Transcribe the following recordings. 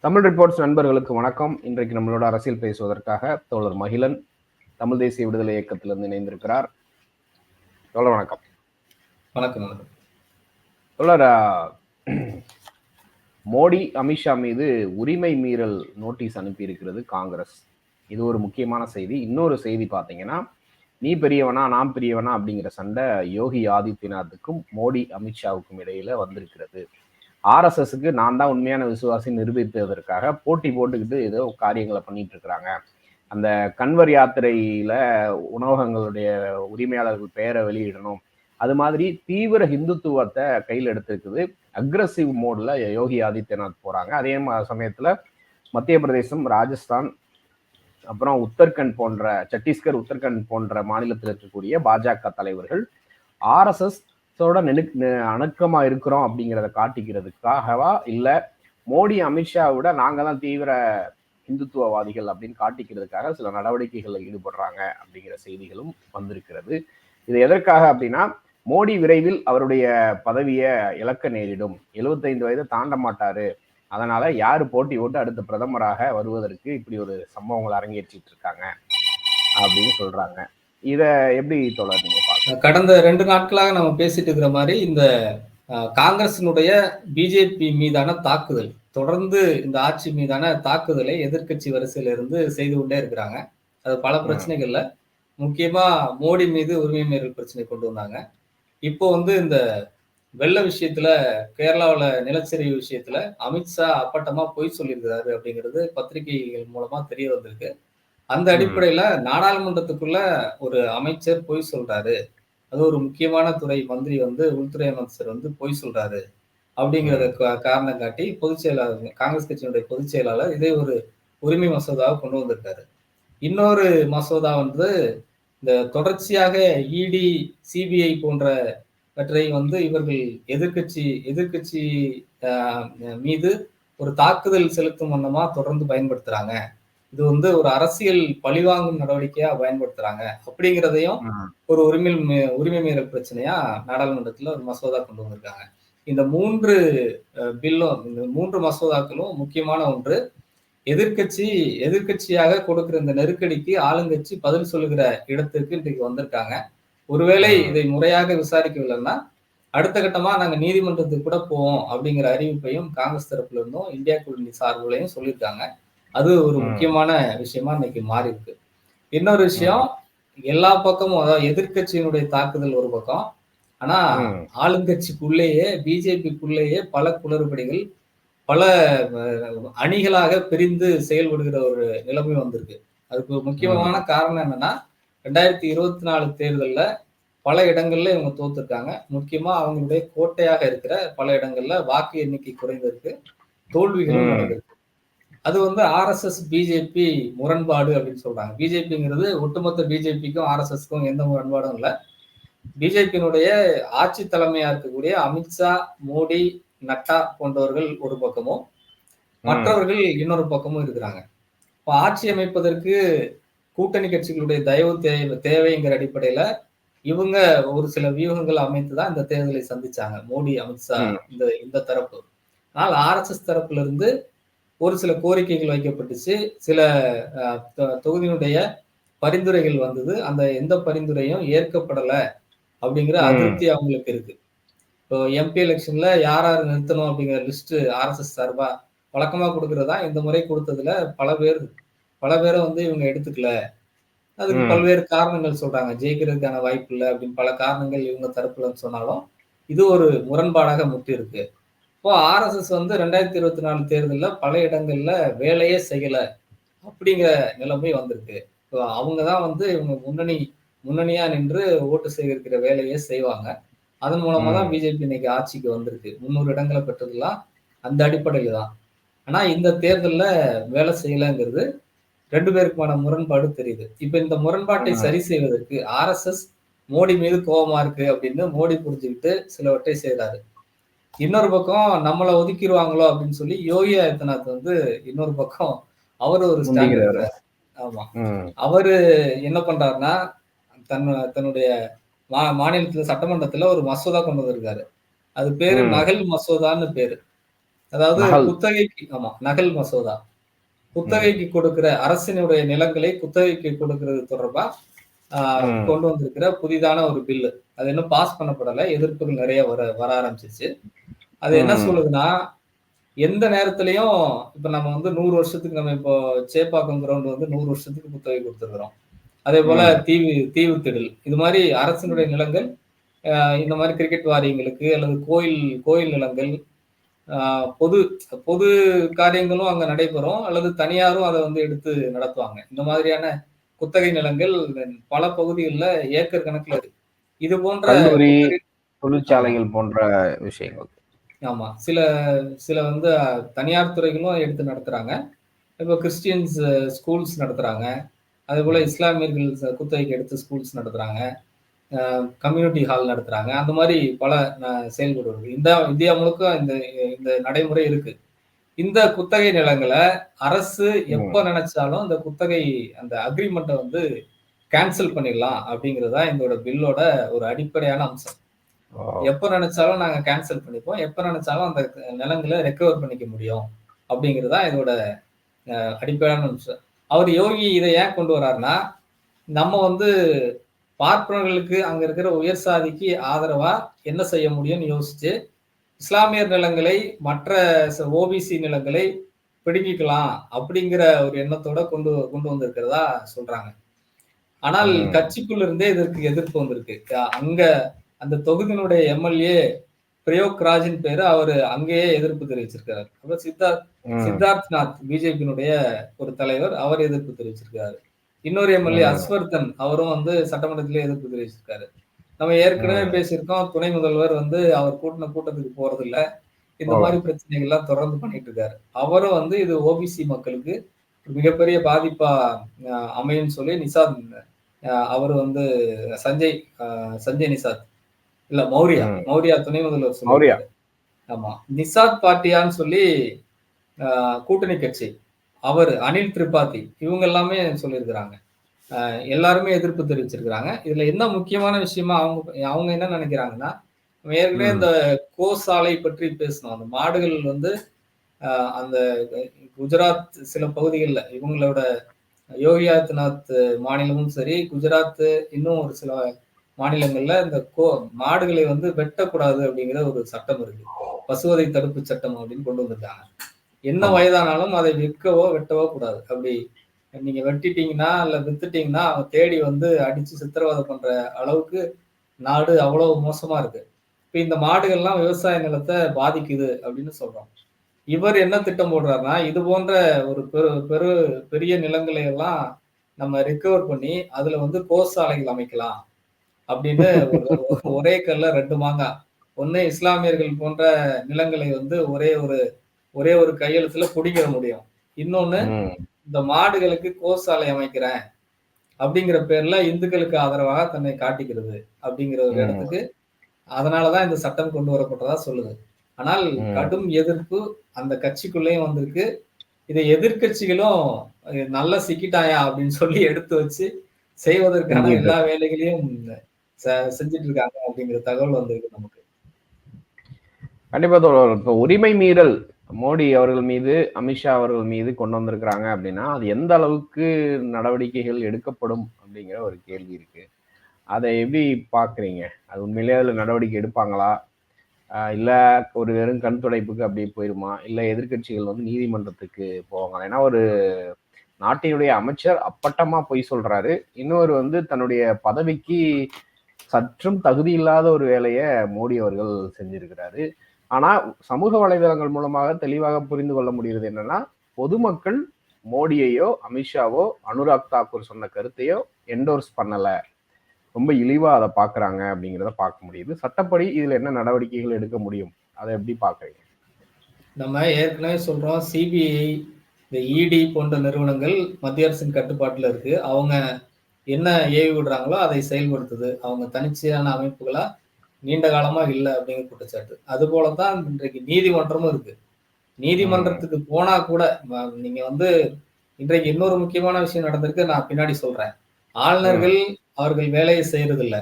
Tamil reports நண்பர்களுக்கு வணக்கம். இன்றைக்கு நம்மளோட அரசியல் பேசுவதற்காக தோழர் மகிழன் தமிழ் தேசிய விடுதலை இயக்கத்திலிருந்து இணைந்திருக்கிறார். தோழர் வணக்கம். வணக்கம் தோழர் மோடி அமித்ஷா மீது உரிமை மீறல் நோட்டீஸ் அனுப்பியிருக்கிறது காங்கிரஸ். இது ஒரு முக்கியமான செய்தி. இன்னொரு செய்தி பார்த்தீங்கன்னா நீ பெரியவனா நான் பெரியவனா அப்படிங்கிற சண்டை யோகி ஆதித்யநாத்துக்கும் மோடி அமித்ஷாவுக்கும் இடையில வந்திருக்கிறது. ஆர்எஸ்எஸ்க்கு நான் தான் உண்மையான விசுவாசி நிரூபிப்பதற்காக போட்டி போட்டுக்கிட்டு ஏதோ காரியங்களை பண்ணிட்டு இருக்கிறாங்க. அந்த கன்வர் யாத்திரையில உணவகங்களுடைய உரிமையாளர்கள் பெயரை வெளியிடணும். அது மாதிரி தீவிர ஹிந்துத்துவத்தை கையில் எடுத்திருக்குது. அக்ரஸிவ் மோட்ல யோகி ஆதித்யநாத் போறாங்க. அதே ம- சமயத்துல மத்திய பிரதேசம் ராஜஸ்தான் அப்புறம் உத்தரகண்ட் போன்ற சத்தீஸ்கர் உத்தரகண்ட் போன்ற மாநிலத்தில் இருக்கக்கூடிய பாஜக தலைவர்கள் ஆர்எஸ்எஸ் ஓட அணுக்கமாக இருக்கிறோம் அப்படிங்கிறத காட்டிக்கிறதுக்காகவா இல்லை மோடி அமித்ஷா விட நாங்கள் தான் தீவிர இந்துத்துவவாதிகள் அப்படின்னு காட்டிக்கிறதுக்காக சில நடவடிக்கைகளில் ஈடுபடுறாங்க அப்படிங்கிற செய்திகளும் வந்திருக்கிறது. இது எதற்காக அப்படின்னா மோடி விரைவில் அவருடைய பதவியை இழக்க நேரிடும். 75 வயதை தாண்ட மாட்டாரு. அதனால யாரு போட்டி போட்டு அடுத்த பிரதமராக வருவதற்கு இப்படி ஒரு சம்பவங்கள் அரங்கேற்றிட்டு இருக்காங்க அப்படின்னு சொல்றாங்க. இத எப்படி தொடர் நீங்க பாக்க கடந்த ரெண்டு நாட்களாக நம்ம பேசிட்டு இருக்கிற மாதிரி இந்த காங்கிரசினுடைய பிஜேபி மீதான தாக்குதல் தொடர்ந்து இந்த ஆட்சி மீதான தாக்குதலை எதிர்க்கட்சி வரிசையில இருந்து செய்து கொண்டே இருக்கிறாங்க. அது பல பிரச்சனைகள்ல முக்கியமா மோடி மீது உரிமை மீறல் பிரச்சனை கொண்டு வந்தாங்க. இப்போ வந்து இந்த வெள்ள விஷயத்துல கேரளாவுல நிலச்சரிவு விஷயத்துல அமித்ஷா அப்பட்டமா பொய் சொல்லியிருக்கிறாரு அப்படிங்கிறது பத்திரிகைகள் மூலமா தெரிய வந்திருக்கு. அந்த. அடிப்படையில நாடாளுமன்றத்துக்குள்ள ஒரு அமைச்சர் பொய் சொல்றாரு. அது ஒரு முக்கியமான துறை மந்திரி வந்து உள்துறை அமைச்சர் வந்து பொய் சொல்றாரு. அப்படிங்கறத கா- காரணம் காட்டி பொதுச் செயலாளர் காங்கிரஸ் கட்சியினுடைய பொதுச் செயலாளர் இதை ஒரு உரிமை மசோதாவை கொண்டு வந்திருக்காரு. இன்னொரு மசோதா வந்து இந்த தொடர்ச்சியாக இடி சிபிஐ போன்றவற்றை வந்து இவர்கள் எதிர்க்கட்சி எதிர்க்கட்சி ஆஹ், மீது ஒரு தாக்குதல் செலுத்தும் வண்ணமா தொடர்ந்து பயன்படுத்துறாங்க. இது வந்து ஒரு அரசியல் பழிவாங்கும் நடவடிக்கையா பயன்படுத்துறாங்க. அப்படிங்கிறதையும் ஒரு உரிமை உரிமை மீறல் பிரச்சனையா நாடாளுமன்றத்துல ஒரு மசோதா கொண்டு வந்திருக்காங்க. இந்த மூன்று பில்லும் இந்த மூன்று மசோதாக்களும் முக்கியமான ஒன்று. எதிர்க்கட்சி எதிர்க்கட்சியாக கொடுக்கிற இந்த நெருக்கடிக்கு ஆளுங்கட்சி பதில் சொல்லுகிற இடத்திற்கு இன்றைக்கு வந்திருக்காங்க. ஒருவேளை. இதை முறையாக விசாரிக்கவில்லைன்னா அடுத்த கட்டமா நாங்க நீதிமன்றத்துக்கு கூட போவோம் அப்படிங்கிற அறிவிப்பையும் காங்கிரஸ் தரப்புல இருந்தும் இந்தியா கூட்டணி சார்புலையும் சொல்லியிருக்காங்க அது ஒரு. முக்கியமான விஷயமா இன்னைக்கு மாறி இருக்கு இன்னொரு விஷயம் எல்லா பக்கமும் அதாவது எதிர்க்கட்சியினுடைய தாக்குதல் ஒரு பக்கம் ஆனா. ஆளுங்கட்சிக்குள்ளேயே பிஜேபிக்குள்ளேயே பல குளறுபடிகள் பல அணிகளாக பிரிந்து செயல்படுகிற ஒரு நிலைமை வந்திருக்கு அதுக்கு முக்கியமான காரணம் என்னன்னா ரெண்டாயிரத்தி இருபத்தி நாலு தேர்தல்ல பல இடங்கள்ல இவங்க தோத்துருக்காங்க. முக்கியமா அவங்களுடைய கோட்டையாக இருக்கிற பல இடங்கள்ல வாக்கு எண்ணிக்கை குறைந்திருக்கு தோல்விகளும். நடந்திருக்கு. அது வந்து ஆர்எஸ்எஸ் பிஜேபி முரண்பாடு அப்படின்னு சொல்றாங்க. பிஜேபிங்கிறது ஒட்டுமொத்த பிஜேபிக்கும் ஆர்எஸ்எஸ்க்கும் எந்த முரண்பாடும் இல்லை. பிஜேபியினுடைய ஆட்சி தலைமையா இருக்கக்கூடிய அமித்ஷா மோடி நட்டா போன்றவர்கள் ஒரு பக்கமும் மற்றவர்கள் இன்னொரு பக்கமும் இருக்கிறாங்க. இப்போ ஆட்சி அமைப்பதற்கு கூட்டணி கட்சிகளுடைய தயவு தேவை தேவைங்கிற அடிப்படையில இவங்க ஒரு சில வியூகங்கள் அமைத்து தான் இந்த தேர்தலை சந்திச்சாங்க. மோடி அமித்ஷா. இந்த இந்த தரப்பு. ஆனால் ஆர்எஸ்எஸ் தரப்புல இருந்து ஒரு சில கோரிக்கைகள் வைக்கப்பட்டுச்சு. சில தொகுதியினுடைய பரிந்துரைகள் வந்தது. அந்த எந்த பரிந்துரையும் ஏற்கப்படல அப்படிங்கிற. அதிருப்தி அவங்களுக்கு இருக்கு. இப்போ எம்பி எலெக்ஷன்ல யார் யார் நிறுத்தணும் அப்படிங்கிற லிஸ்ட் ஆர்எஸ்எஸ் சார்பா வழக்கமா கொடுக்கறதா இந்த முறை கொடுத்ததுல பல பேர் பல பேரை வந்து இவங்க எடுத்துக்கல. அதுக்கு. பல்வேறு காரணங்கள் சொல்றாங்க. ஜெயிக்கிறதுக்கான வாய்ப்பு இல்லை அப்படின்னு பல காரணங்கள் இவங்க தரப்புல சொன்னாலும் இது ஒரு முரண்பாடாக முட்டி இருக்கு இப்போ ஆர்எஸ்எஸ் வந்து ரெண்டாயிரத்தி இருபத்தி நாலு தேர்தலில் பல இடங்கள்ல வேலையே செய்யல அப்படிங்கிற நிலைமை வந்திருக்கு. இப்போ அவங்க தான் வந்து இவங்க முன்னணி முன்னணியா நின்று ஓட்டு சேகரிக்கிற வேலையை செய்வாங்க. அதன் மூலமா தான். பிஜேபி இன்னைக்கு ஆட்சிக்கு வந்திருக்கு. முந்நூறு இடங்களை பெற்றதெல்லாம் அந்த அடிப்படையில தான். ஆனா இந்த தேர்தல்ல வேலை செய்யலைங்கிறது ரெண்டு பேருக்குமான முரண்பாடு தெரியுது இப்ப இந்த முரண்பாட்டை. சரி செய்வதற்கு ஆர்எஸ்எஸ் மோடி மீது கோபமா இருக்கு அப்படின்னு மோடி புரிஞ்சுக்கிட்டு சிலவற்றை செய்றாரு இன்னொரு பக்கம் நம்மளை ஒதுக்கிடுவாங்களோ அப்படின்னு சொல்லி யோகி ஆதித்யநாத் வந்து இன்னொரு பக்கம் அவர் ஒரு ஸ்டாண்ட் ஆமா. அவரு என்ன பண்றாருன்னா தன் தன்னுடைய மா மாநிலத்துல சட்டமன்றத்துல ஒரு மசோதா கொண்டு வந்திருக்காரு அது பேரு. நகல் மசோதான்னு பேரு அதாவது. குத்தகைக்கு ஆமா நகல் மசோதா குத்தகைக்கு கொடுக்கிற அரசினுடைய நிலங்களை குத்தகைக்கு கொடுக்கிறது தொடர்பா. கொண்டு வந்திருக்கிற புதிதான ஒரு பில்லு. அது இன்னும் பாஸ் பண்ணப்படல. எதிர்ப்புகள் நிறைய வர வர ஆரம்பிச்சிச்சு அது என்ன. சொல்லுதுன்னா எந்த நேரத்திலையும் இப்ப நம்ம வந்து நூறு வருஷத்துக்கு நம்ம இப்போ சேப்பாக்கம் கிரவுண்ட் வந்து நூறு வருஷத்துக்கு குத்தகை கொடுத்துருக்கிறோம். அதே போல. தீவு தீவு திடல். இது மாதிரி அரசினுடைய நிலங்கள் இந்த மாதிரி கிரிக்கெட் வாரியங்களுக்கு அல்லது கோயில் கோயில் நிலங்கள் பொது பொது காரியங்களும் அங்க நடைபெறும். அல்லது தனியாரும் அதை வந்து எடுத்து நடத்துவாங்க. இந்த மாதிரியான குத்தகை நிலங்கள் பல பகுதிகளில் ஏக்கர் கணக்குல இருக்கு. இது போன்ற தொழிற்சாலைகள் போன்ற விஷயங்கள். ஆமா. சில சில வந்து தனியார் துறைகளும் எடுத்து நடத்துறாங்க. இப்போ கிறிஸ்டியன்ஸ் ஸ்கூல்ஸ் நடத்துறாங்க. அதே போல இஸ்லாமியர்கள் குத்தகைக்கு எடுத்து ஸ்கூல்ஸ் நடத்துறாங்க. கம்யூனிட்டி ஹால் நடத்துறாங்க. அந்த மாதிரி பல அஹ், செயல்பாடு இருக்கு. இந்த இந்தியா முழுக்க இந்த இந்த நடைமுறை இருக்கு. இந்த குத்தகை நிலங்களை அரசு எப்ப நினைச்சாலும் இந்த குத்தகை அந்த அக்ரிமெண்ட்டை வந்து கேன்சல் பண்ணிடலாம் அப்படிங்கிறது எங்களோட பில்லோட ஒரு அடிப்படையான அம்சம். எப்ப நினைச்சாலும் நாங்க கேன்சல் பண்ணிப்போம். எப்ப நினைச்சாலும் அந்த நிலங்களை ரெக்கவர் பண்ணிக்க முடியும் அப்படிங்கிறது இதோட அடிப்படையான அம்சம். அவர் யோகி இதை ஏன் கொண்டு வர்றாருன்னா நம்ம வந்து பார்ப்பனர்களுக்கு அங்க இருக்கிற உயர் சாதிக்கு ஆதரவா என்ன செய்ய முடியும்னு யோசிச்சு இஸ்லாமியர் நிலங்களை மற்ற ஓபிசி நிலங்களை பிடுங்கிக்கலாம் அப்படிங்கிற ஒரு எண்ணத்தோட கொண்டு கொண்டு வந்திருக்கிறதா சொல்றாங்க ஆனால். கட்சிக்குள்ள இருந்தே இதற்கு எதிர்ப்பு வந்திருக்கு அங்க அந்த தொகுதியினுடைய எம்எல்ஏ பிரயோக் ராஜின் பேரு அவரு அங்கேயே எதிர்ப்பு தெரிவிச்சிருக்காரு அப்புறம் சித்தார்த். சித்தார்த் நாத் பிஜேபியினுடைய ஒரு தலைவர் அவர் எதிர்ப்பு தெரிவிச்சிருக்காரு இன்னொரு எம்எல்ஏ ம். ஹர்ஷ்வர்தன் அவரும் வந்து சட்டமன்றத்திலே எதிர்ப்பு தெரிவிச்சிருக்காரு நம்ம ஏற்கனவே. பேசியிருக்கோம் துணை முதல்வர் வந்து அவர் கூட்டின கூட்டத்துக்கு போறது இல்ல இந்த. மாதிரி பிரச்சனைகள்லாம் தொடர்ந்து பண்ணிட்டு இருக்காரு அவரும் வந்து இது ஓபிசி மக்களுக்கு மிகப்பெரிய பாதிப்பா அஹ், அமையும்னு சொல்லி நிசாத் அவர் வந்து சஞ்சய் சஞ்சய் நிசாத் இல்ல மௌரியா. மௌரியா துணை முதல்வர் மௌரியா. ஆமா நிசாத் பார்ட்டியான்னு சொல்லி கூட்டணி கட்சி அவர் அனில் திரிபாதி இவங்க எல்லாமே சொல்லியிருக்கிறாங்க. அஹ், எல்லாருமே எதிர்ப்பு தெரிவிச்சிருக்கிறாங்க. இதுல என்ன முக்கியமான விஷயமா அவங்க அவங்க என்ன நினைக்கிறாங்கன்னா ஏற்கனவே. இந்த கோசாலை பற்றி பேசணும் அந்த மாடுகள் வந்து அந்த குஜராத் சில பகுதிகளில் இவங்களோட யோகி ஆதித்யநாத் மாநிலமும் சரி குஜராத் இன்னும் ஒரு சில மாநிலங்கள்ல இந்த கோ மாடுகளை வந்து வெட்டக்கூடாது அப்படிங்கிற ஒரு சட்டம் இருக்கு. பசுவதை தடுப்பு சட்டம் அப்படின்னு கொண்டு வந்திருக்காங்க. என்ன. வயதானாலும் அதை விற்கவோ வெட்டவோ கூடாது. அப்படி நீங்க வெட்டிட்டீங்கன்னா இல்ல வித்துட்டீங்கன்னா அவன் தேடி வந்து அடிச்சு சித்திரவதை பண்ற அளவுக்கு நாடு அவ்வளவு மோசமா இருக்கு. இப்ப இந்த மாடுகள்லாம் விவசாய நிலத்தை பாதிக்குது அப்படின்னு சொல்றோம். இவர் என்ன திட்டம் போடுறாருன்னா இது போன்ற ஒரு பெரு பெரு பெரிய நிலங்களை எல்லாம் நம்ம ரிகவர் பண்ணி அதுல வந்து கோசாலைகள் அமைக்கலாம் அப்படின்னு ஒரு- கல்ல ரெண்டு மாங்காய் ஒண்ணு இஸ்லாமியர்கள் போன்ற நிலங்களை வந்து ஒரே ஒரு ஒரே ஒரு கையெழுத்துல பிடிக்கிற முடியும் இன்னொன்னு. இந்த மாடுகளுக்கு கோசாலை அமைக்கிறேன் அப்படிங்கிற பேர்ல இந்துக்களுக்கு ஆதரவாக தன்னை காட்டிக்கிறது அப்படிங்கிற ஒரு. இடத்துக்கு அதனாலதான் இந்த சட்டம் கொண்டு வரப்பட்டதா சொல்லுது ஆனால். கடும் எதிர்ப்பு அந்த கட்சிக்குள்ளேயும் வந்திருக்கு இதை எதிர்க்கட்சிகளும் "இது நல்லா சிக்கிட்டாயா அப்படின்னு சொல்லி எடுத்து வச்சு செய்வதற்கான. எல்லா வேலைகளையும் செஞ்சுட்டு இருக்காங்க அப்படிங்கிற தகவல் வந்திருக்கு நமக்கு கண்டிப்பா இப்போ உரிமை மீறல் மோடி அவர்கள் மீது அமித்ஷா அவர்கள் மீது கொண்டு வந்திருக்கிறாங்க அப்படின்னா அது எந்த அளவுக்கு நடவடிக்கைகள் எடுக்கப்படும் அப்படிங்கிற ஒரு கேள்வி இருக்கு. அதை எப்படி பார்க்குறீங்க? அது உண்மையிலேயே அதில் நடவடிக்கை எடுப்பாங்களா? இல்லை ஒரு வெறும் கண் துடைப்புக்கு அப்படியே போயிருமா? இல்லை எதிர்க்கட்சிகள் வந்து நீதிமன்றத்துக்கு போவாங்களா? ஏன்னா ஒரு நாட்டினுடைய அமைச்சர் அப்பட்டமா பொய் சொல்றாரு. இன்னொரு வந்து தன்னுடைய பதவிக்கு சற்றும் தகுதி இல்லாத ஒரு வேலையை மோடி அவர்கள் செஞ்சிருக்கிறாரு. ஆனா சமூக வலைதளங்கள் மூலமாக தெளிவாக புரிந்து கொள்ள முடிகிறது என்னன்னா பொதுமக்கள் மோடியையோ அமித்ஷாவோ அனுராக் தாக்கூர் சொன்ன கருத்தையோ என்டோர்ஸ் பண்ணல. ரொம்ப இழிவா அதை பாக்குறாங்க அப்படிங்கிறத பார்க்க முடியுது. சட்டப்படி இதுல என்ன நடவடிக்கைகள் எடுக்க முடியும்? அதை எப்படி பாக்குறீங்க நம்ம ஏற்கனவே சொல்றோம் சிபிஐ இந்த இடி போன்ற நிறுவனங்கள் மத்திய அரசின் கட்டுப்பாட்டில் இருக்கு. அவங்க என்ன ஏவி விடுறாங்களோ அதை செயல்படுத்துது. அவங்க தனிச்சையான அமைப்புகளா நீண்ட காலமா இல்லை அப்படிங்கிற குற்றச்சாட்டு. அது போலதான் இன்றைக்கு நீதிமன்றமும் இருக்கு. நீதிமன்றத்துக்கு போனா கூட நீங்க வந்து இன்றைக்கு இன்னொரு முக்கியமான விஷயம் நடந்திருக்கு நான் பின்னாடி சொல்றேன். ஆளுநர்கள் அவர்கள் வேலையை செய்யறது இல்ல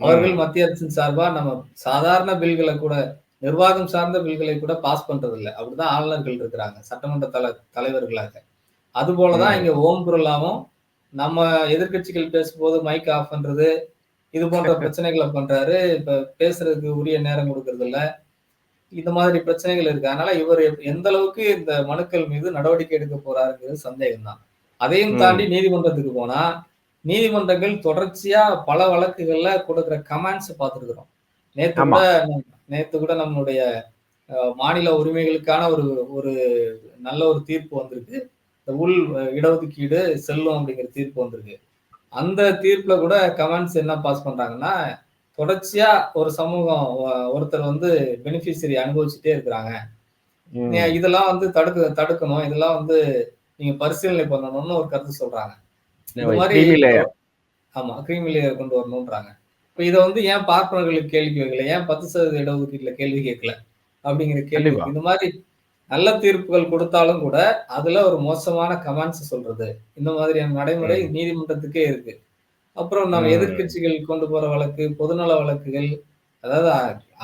அவர்கள் மத்திய அரசின் சார்பா நம்ம சாதாரண பில்களை கூட நிர்வாகம் சார்ந்த பில்களை கூட பாஸ் பண்றது இல்ல அப்படிதான் ஆளுநர்கள் இருக்கிறாங்க சட்டமன்ற தல தலைவர்களாக. அது போலதான். இங்க ஓம் பிர்லாவும் நம்ம எதிர்க்கட்சிகள் பேசும்போது மைக் ஆஃப் பண்றது இது போன்ற பிரச்சனைகளை பண்றாரு. இப்ப பேசுறதுக்கு உரிய நேரம் கொடுக்கறது இல்ல. இந்த மாதிரி பிரச்சனைகள் இருக்கு. அதனால இவர் எந்த அளவுக்கு இந்த மனுக்கள் மீது நடவடிக்கை எடுக்க போறாருங்கிறது சந்தேகம் தான் அதையும். தாண்டி நீதிமன்றத்துக்கு போனா நீதிமன்றங்கள் தொடர்ச்சியா பல வழக்குகள்ல கொடுக்கிற கமெண்ட்ஸ் பார்த்துருக்கிறோம். நேத்து. கூட நேத்து கூட நம்மளுடைய மாநில உரிமைகளுக்கான ஒரு ஒரு நல்ல ஒரு தீர்ப்பு வந்திருக்கு. இந்த உள் இடஒதுக்கீடு செல்லும் அப்படிங்கிற தீர்ப்பு வந்திருக்கு. அந்த தீர்ப்புல கூட கமெண்ட்ஸ் என்ன பாஸ் பண்றாங்கன்னா தொடர்ச்சியா ஒரு சமூகம் ஒருத்தர் வந்து பெனிஃபிஷரி அனுபவிச்சுட்டே இருக்கிறாங்க. இதெல்லாம் வந்து தடுக்க தடுக்கணும். இதெல்லாம் வந்து நீங்க பரிசீலனை பண்ணணும்னு ஒரு கருத்து சொல்றாங்க. இந்த மாதிரி. ஆமா கிரீமி லேயர் கொண்டு வரணும்ன்றாங்க. இப்ப இதை வந்து ஏன் பார்ப்பனர்களுக்கு கேள்வி கேட்கல? ஏன் பத்து சதவீத இடஒதுக்கீட்டுல கேள்வி கேட்கல? அப்படிங்கிற கேள்வி. இந்த மாதிரி நல்ல தீர்ப்புகள் கொடுத்தாலும் கூட அதுல ஒரு மோசமான கமெண்ட்ஸ் சொல்றது. இந்த மாதிரியான நடைமுறை நீதிமன்றத்துக்கே இருக்கு. அப்புறம் நம்ம ம். எதிர்க்கட்சிகள் கொண்டு போற வழக்கு பொதுநல வழக்குகள் அதாவது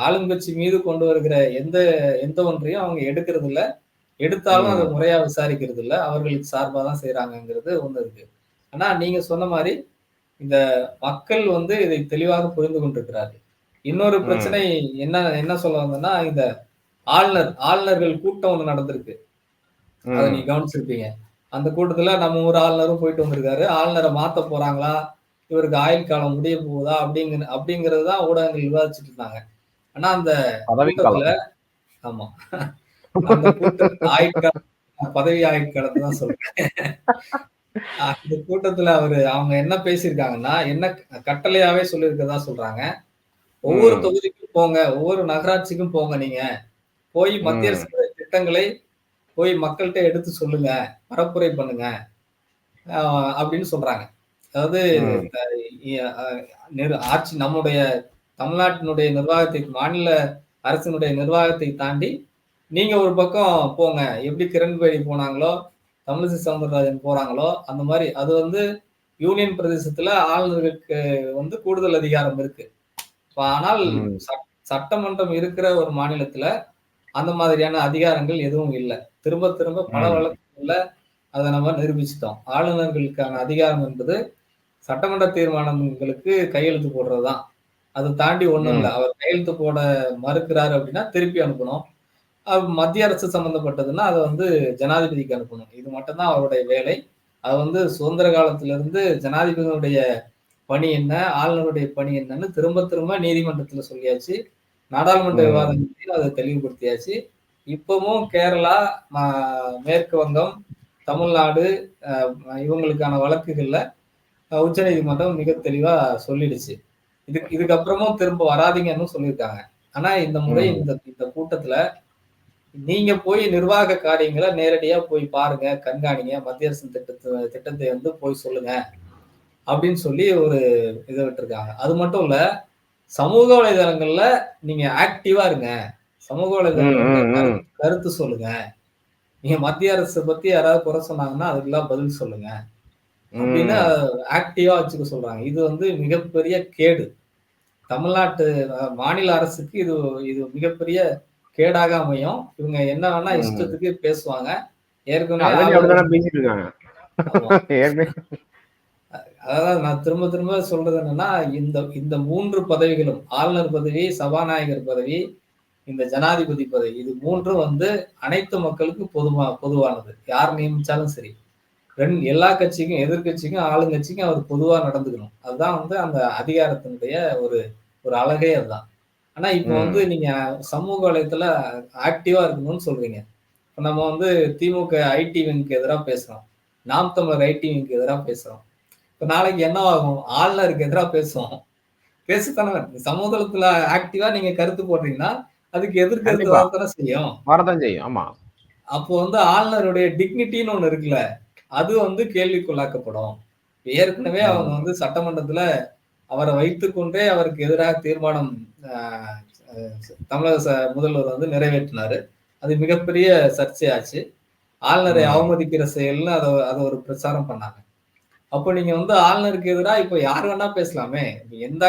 ஆளுங்கட்சி மீது கொண்டு வருகிற எந்த எந்த ஒன்றையும் அவங்க எடுக்கிறது இல்ல எடுத்தாலும் அதை. முறையா விசாரிக்கிறது இல்ல அவர்களுக்கு சார்பா தான் செய்யறாங்கிறது ஒண்ணு இருக்கு. ஆனா நீங்க சொன்ன மாதிரி இந்த மக்கள் வந்து இதை தெளிவாக புரிந்து கொண்டிருக்கிறார்கள். இன்னொரு. பிரச்சனை என்ன என்ன சொல்ல வந்தேன்னா இந்த ஆளுநர் ஆளுநர்கள் கூட்டம் ஒண்ணு நடந்திருக்கு. அதை. நீங்க கவனிச்சிருப்பீங்க. அந்த கூட்டத்துல நம்ம ஊர் ஆளுநரும் போயிட்டு வந்திருக்காரு. ஆளுநரை மாத்த போறாங்களா? இவருக்கு ஆயுள் காலம் முடிய போகுதா? அப்படிங்கிற அப்படிங்கிறது தான் ஊடகங்கள் விவாதிச்சுட்டு இருந்தாங்க. ஆனா அந்த கூட்டத்துல. ஆமா. அந்த கூட்டத்துல ஆயுட்காலம் பதவி ஆயுட்காலத்தை தான் சொல்றேன். அந்த கூட்டத்துல அவரு அவங்க என்ன பேசியிருக்காங்கன்னா என்ன கட்டளையாவே சொல்லியிருக்கதா சொல்றாங்க. ஒவ்வொரு. தொகுதிக்கும் போங்க ஒவ்வொரு நகராட்சிக்கும் போங்க நீங்க. போய் மத்திய. அரசு திட்டங்களை போய் மக்கள்கிட்ட எடுத்து சொல்லுங்க பரப்புரை பண்ணுங்க அப்படின்னு சொல்றாங்க. அதாவது ஆட்சி நம்முடைய தமிழ்நாட்டினுடைய நிர்வாகத்தை மாநில அரசினுடைய நிர்வாகத்தை தாண்டி நீங்க ஒரு பக்கம் போங்க எப்படி கிரண்பேடி போனாங்களோ தமிழிசை சவுந்தரராஜன் போறாங்களோ அந்த மாதிரி அது வந்து யூனியன் பிரதேசத்துல ஆளுநர்களுக்கு வந்து கூடுதல் அதிகாரம் இருக்கு. ஆனால் சட்டமன்றம் இருக்கிற ஒரு மாநிலத்துல அந்த மாதிரியான அதிகாரங்கள் எதுவும் இல்லை. திரும்ப திரும்ப பல ம். வழக்குகள்ல அதை நம்ம நிரூபிச்சிட்டோம். ஆளுநர்களுக்கான அதிகாரம் என்பது சட்டமன்ற தீர்மானங்களுக்கு கையெழுத்து போடுறதுதான். அதை தாண்டி ஒண்ணும். இல்லை. அவர் கையெழுத்து போட மறுக்கிறாரு அப்படின்னா திருப்பி அனுப்பணும். மத்திய அரசு சம்பந்தப்பட்டதுன்னா அதை வந்து ஜனாதிபதிக்கு அனுப்பணும். இது மட்டும்தான் அவருடைய வேலை. அது வந்து சுதந்திர காலத்துல இருந்து ஜனாதிபதியினுடைய பணி என்ன ஆளுநருடைய பணி என்னன்னு திரும்ப திரும்ப நீதிமன்றத்துல சொல்லியாச்சு. நாடாளுமன்ற. விவாதங்களையும் அதை தெளிவுபடுத்தியாச்சு இப்பவும் கேரளா மேற்கு வங்கம் தமிழ்நாடு இவங்களுக்கான வழக்குகள்ல அஹ், உச்சநீதிமன்றம் மிக தெளிவா சொல்லிடுச்சு இதுக்கு இதுக்கப்புறமும் திரும்ப வராதீங்கன்னு சொல்லியிருக்காங்க ஆனா இந்த முறை. இந்த இந்த கூட்டத்துல நீங்க போய் நிர்வாக காரியங்களை நேரடியா போய் பாருங்க கண்காணிங்க மத்திய அரசு திட்டத்தை திட்டத்தை வந்து போய் சொல்லுங்க அப்படின்னு சொல்லி ஒரு இதை விட்டுருக்காங்க அது மட்டும் இல்ல சமூக வலைதளங்கள்ல நீங்க ஆக்டிவா இருங்க. சமூக ம். கருத்து- சொல்லுங்க. நீங்க மத்திய அரசு பத்தி யாராவது குறை சொன்னாங்கன்னா அதுக்கெல்லாம் பதில் சொல்லுங்க. அப்படின்னு ஆக்டிவா வச்சுக்க சொல்றாங்க. இது வந்து மிகப்பெரிய கேடு. தமிழ்நாட்டு மாநில அரசுக்கு இது இது மிகப்பெரிய கேடாக அமையும். இவங்க என்ன வேணா. இஷ்டத்துக்கு பேசுவாங்க. ஏற்கனவே அப்படிதானே பேசிட்டு இருக்காங்க ஆமா. ஏற்கனவே அதாவது நான் திரும்ப திரும்ப சொல்றது என்னன்னா இந்த இந்த மூன்று பதவிகளும் ஆளுநர் பதவி சபாநாயகர் பதவி இந்த ஜனாதிபதி பதவி இது மூன்றும் வந்து அனைத்து மக்களுக்கும் பொதுவா பொதுவானது. யார் நியமிச்சாலும் சரி. ரெண்டு எல்லா கட்சிக்கும் எதிர்கட்சிக்கும் ஆளுங்கட்சிக்கும் அவர் பொதுவா நடந்துக்கணும். அதுதான் வந்து அந்த அதிகாரத்தினுடைய ஒரு ஒரு அழகே அதுதான். ஆனா இப்போ. வந்து நீங்க சமூக வலைத்துல ஆக்டிவா இருக்கணும்னு சொல்றீங்க. இப்ப நம்ம வந்து திமுக ஐடி விங்க்கு எதிராக பேசுறோம். நாம் தமிழர் ஐடி விங்க்கு எதிராக பேசுறோம். இப்ப நாளைக்கு என்ன ஆகும் ஆளுநருக்கு எதிராக பேசுவோம். பேசுத்தானே சமூகத்துல ஆக்டிவா நீங்க கருத்து போடுறீங்கன்னா அதுக்கு எதிர்கருத்து. வரத்தானே செய்யும். வரதான் செய்யும். ஆமா. அப்போ வந்து ஆளுநருடைய டிக்னிட்டின்னு ஒண்ணு இருக்குல்ல அது வந்து கேள்விக்குள்ளாக்கப்படும். ஏற்கனவே. அவங்க வந்து சட்டமன்றத்துல அவரை வைத்துக்கொண்டே அவருக்கு எதிராக தீர்மானம் தமிழக முதல்வர் வந்து நிறைவேற்றினாரு. அது மிகப்பெரிய சர்ச்சையாச்சு. ஆளுநரை. அவமதிக்கிற செயல்னு அதை அதை ஒரு பிரச்சாரம் பண்ணாங்க. அப்போ நீங்க வந்து ஆளுநருக்கு எதிராக இப்போ யார் வேணா பேசலாமே. எந்த.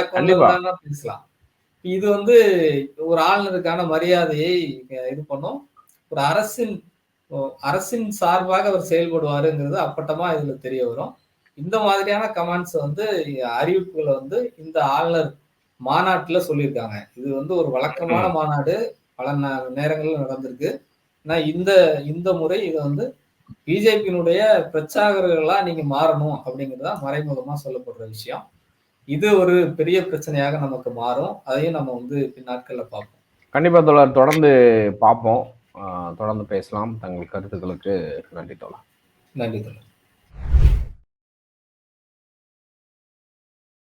வேணா பேசலாம். இது வந்து ஒரு ஆளுநருக்கான மரியாதையை இது பண்ணும். ஒரு அரசின் அரசின் சார்பாக அவர் செயல்படுவாருங்கிறது அப்பட்டமா இதுல தெரிய வரும். இந்த மாதிரியான கமெண்ட்ஸ் வந்து அறிவிப்புகளை வந்து இந்த ஆளுநர் மாநாட்டுல சொல்லியிருக்காங்க. இது வந்து ஒரு வழக்கமான மாநாடு. பல நேரங்கள்ல நடந்திருக்கு. ஆனா இந்த இந்த முறை இது வந்து பிஜேபியினுடைய பிரச்சாரகர்களா நீங்க மாறணும் அப்படிங்கிறது மறைமுகமா சொல்லப்படுற விஷயம். இது ஒரு பெரிய பிரச்சனையாக நமக்கு மாறும். அதையும் நம்ம வந்து பின்னாட்கள்ல பார்ப்போம். கண்டிப்பா தோழர் தொடர்ந்து பார்ப்போம். ஆஹ் தொடர்ந்து பேசலாம். தங்கள் கருத்துக்களுக்கு நன்றி தோழர். நன்றி தோழர்.